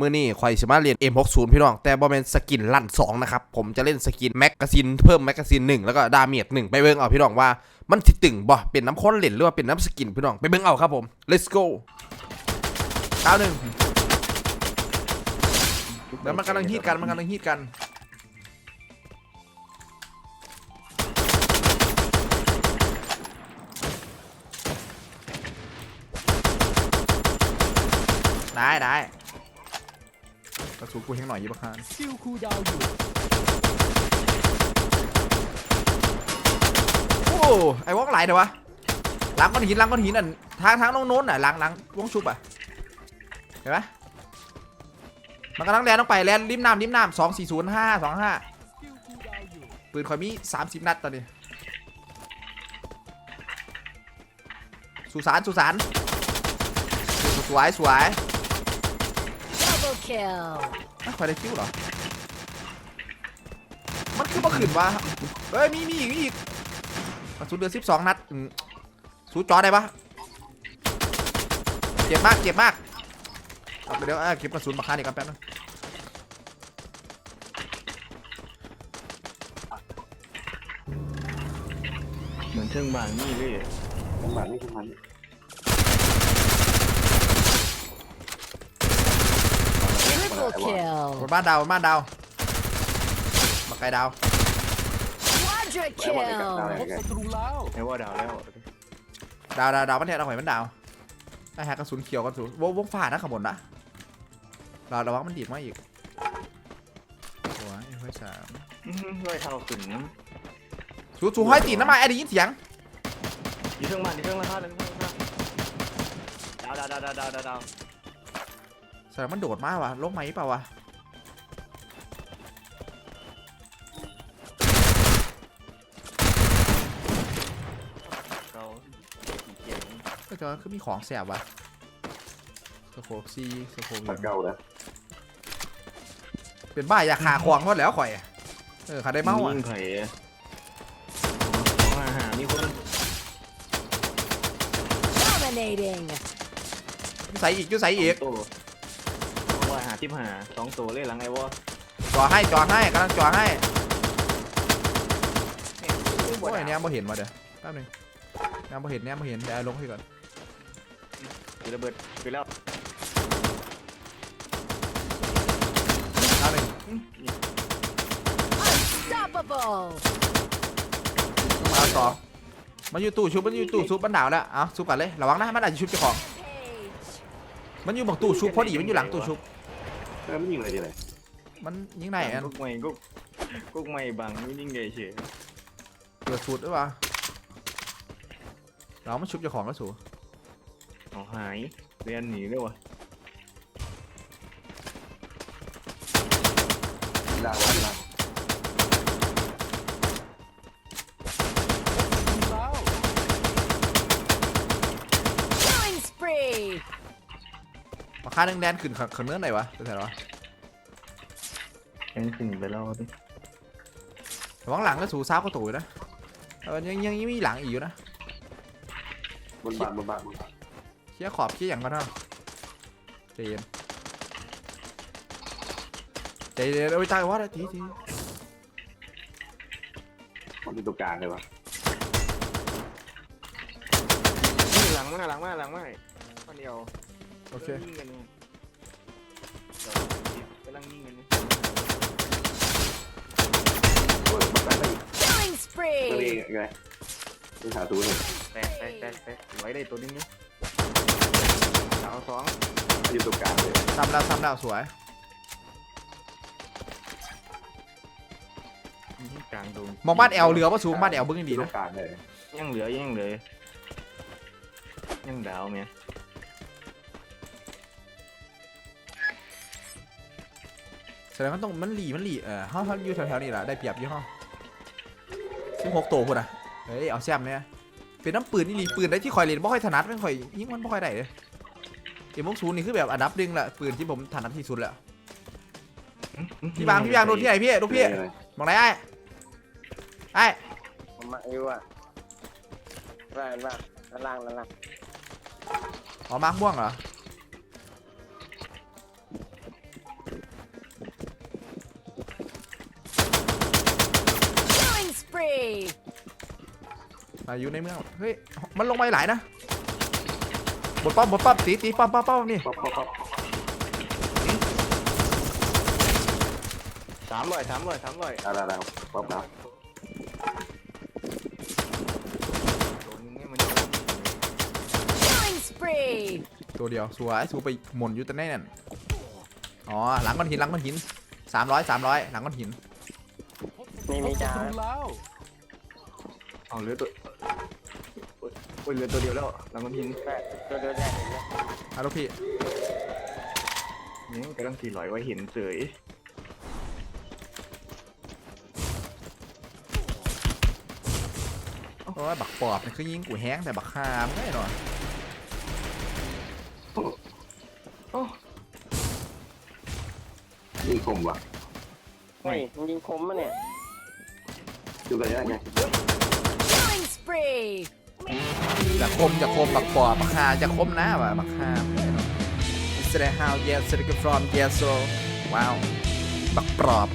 มื่อนี่ข่อยสิมารถเรียน M60 พี่น้อง แต่บ่แม่นสกินลั่น2นะครับ ผมจะเล่นสกินแม็กกาซีนเพิ่มแม็กกาซีน1แล้วก็ดาเมจ1ไปเบิ่งเอาพี่น้องว่า มันสิตึงบ่เป็นน้ำข้นเล่นหรือว่าเป็นน้ำสกินพี่น้องไปเบิ่งเอาครับผม let's go ดาวหนึ่งแล้วมันกำลังฮีดกันมันกำลังฮีดกันได้ได้ ระสุนกูแห้งหน่อยยี่ปะคานสกิลคูดาวอยู่โอ้ไอ้วอกไหลเดี๋ยววะล้างก้อนหินล้างก้อนหินอะทางทางน้องโน้นอะล้างล้างวงชุบอะเห็นไหมมันกำลังแลนต้องไปแลนริมน้ำริมน้ำสองสี่ศูนย์ห้าสองห้าสกิลคูลดาวน์อยู่ปืนคอยมีสามสิบนัดตอนนี้สุสานสุสานสวยสวย kill. อะคอยได้คิวเหรอ มันคือมาขึ้นวะเฮ้ย มีมีอีกมีอีกกระสุนเดือนสิบสองนัดอืมสู้จอได้ปะเจ็บมากเจ็บมากเอาไปเดี๋ยวอะเก็บกระสุนมาคาอีกกันแป๊บนึงเหมือนเชิงบางนี่เลย จังหวะนี้จังหวะนี้ Triple kill. บนบ้านดาวบนบ้านดาวมาไกลดาว Quadra ไอ้บอลได้กับดาว kill. อะไรพบกันศัตรูแล้วไอ้ว่าดาวแล้วดาวดาวดาวมันเนี่ยดาวหอยมันดาวไอ้แฮกกระสุนเขียวกระสุนวงวงฝ่านะขางบวนนะเราระวังมันดีดมาอีกโอ้ยไอ้ห้อยสามร้อยเท่าขึ้นสูสูห้อยตีนน้ำมาไอ้ได้ยินเสียงอยู่เชิงบ้านอยู่เชิงราคาเลยดาวดาวดาวดาวดาวดาวดาว แสดงมันโดดมากว่ะลงไหมเปล่าวะเราเขียนก็จะคือมีของแสบว่ะสโคปซีสโคปเหลืตัอดงเก่าแล้วเป็นบ้าอยากขาควงก็แล้วข่อย เออขาได้เมาอะยิงไผ่มาหามีคน Dominating. ใส่อีกจุใส่อีกตัวว่า หาทิพหาสองตัวเลยหลังไอ้วะจ่อให้จ่อให้กำลังจ่อให้โอ้ยเนี่ยบ่เห็นมาเดี๋ยวแป๊บหนึงเนี่ยบ่เห็นเนี่ยบ่เห็นเดี๋ยวเอาลงให้ก่อนคือระเบิดไปแล้วเอาหนึ่ง Unstoppable. เอาต่อมันอยู่ตู้ชุบมันอยู่ตู้ชุบมันหนาวแล้วเอาชุบกันเลยระวังนะมันอาจจะชุบเจ้าของ Page. มันอยู่บังตู้ชุบพอดีมันอยู่หลังตู้ชุบ เออไม่ยิงเลยทีไรมันยิงไหนอันกุ๊กไม่กุ๊กกุ๊กไม่บังยิ่งใหญ่เฉยเกิดสุดหรือเปล่าเรามันชุบเจ้าของก็สูเอาหายเรียนหนีเลยวะดาววันละแล้ว มาค่าหนึ่งแดนขึ้นขันเนื้อไหนวะเป็นไงวะแข่งขึ้นไปแล้วดิระวังหลังก็สูซ้าวก็ตู่อยู่นะเออยังยังยังมีหลังอีกอยู่นะบนบ้านบนบ้านบนบ้านเคลียร์ขอบเคลียร์อย่างก็เท่าใจเย็นใจเย็นเอาไปตายว่าทีทีมันอยู่ตรงกลางเลยวะหลังมาหลังมาหลังมาคนเดียว โอเคยิงกันกำลังยิงกันโอ้ยมันไปได้อีก Killing ตัวเอง spree. ไงไปหาตัวเลยแตกแตกแตกแตกไว้ได้ตัวนึงนี่ดาวสองมันอยู่ตรงกลางเลยซ้ำแล้วซ้ำแล้วสวยกลางดงมองบ้านแอลเหลือว่าสูงบ้านแอลเบิ้งให้ดีตรนะ งกลางเลยยังเหลือยังเหลือยังดาวเมีย แสดงว่าต้องมันหลีมันหลีเออห้องเขาอยู่แถวๆนี้แหละได้เปรียบยี่ห้อสิบหกตัวพุ่นอะเฮ้ยเอาแซมเนี่ยเป็นน้ำปืนนี่หลีปืนได้ที่คอยเล่นบ่ค่อยถนัดไม่ค่อยยิงมันบ่ค่อยได้เลยเอ็มพวกศูนย์นี่คือแบบอันดับหนึ่งแหละปืนที่ผมถนัดที่สุดแหละพี่บางพี่บางโดนที่ไหนพี่ลูกพี่เลยมองไหนไอ้ไอ้ผมมาอยู่อะล่างล่างล่างล่างอ๋อมาร์กม่วงเหรอ มาอยู่ในเมืองเฮ้ยมันลงไปหลายนะบดป้อมบดป้อมตีตีป้อมป้อมป้อมนี่ป๊อปป๊อปป๊อปสามร้อยสามร้อยสามร้อยดาวดาวดาวป๊อปดาวโดนนี่มัน Killing spree. ตัวเดียวสวยสูไปหมุนอยู่แต่แน่นอ๋อหลังก้อนหินหลังก้อนหินสามร้อยสามร้อยหลังก้อนหินนี่มีจ้าศัตรูแล้วเอาเหลือตัว โอ้ยเหลือตัวเดียวแล้วหลังมันหินแม่ตัวเดียวแรกเลยฮัลโหลพี่นี่กำลังสี่ร้อยไว้เห็นเสยโอ้ยบักปอบนี่คือยิงกูแห้งแต่บักฮามไม่หรอยิงคมว่ะเฮ้ยมันยิงคมมะเนี่ยดูกันยังไง Killing spree. จะคมจะคมปักปอบบักฮาจะคมนะว่ะปักฮาไม่หรอ Is that how yes it from yes so ว้าวปักปอบ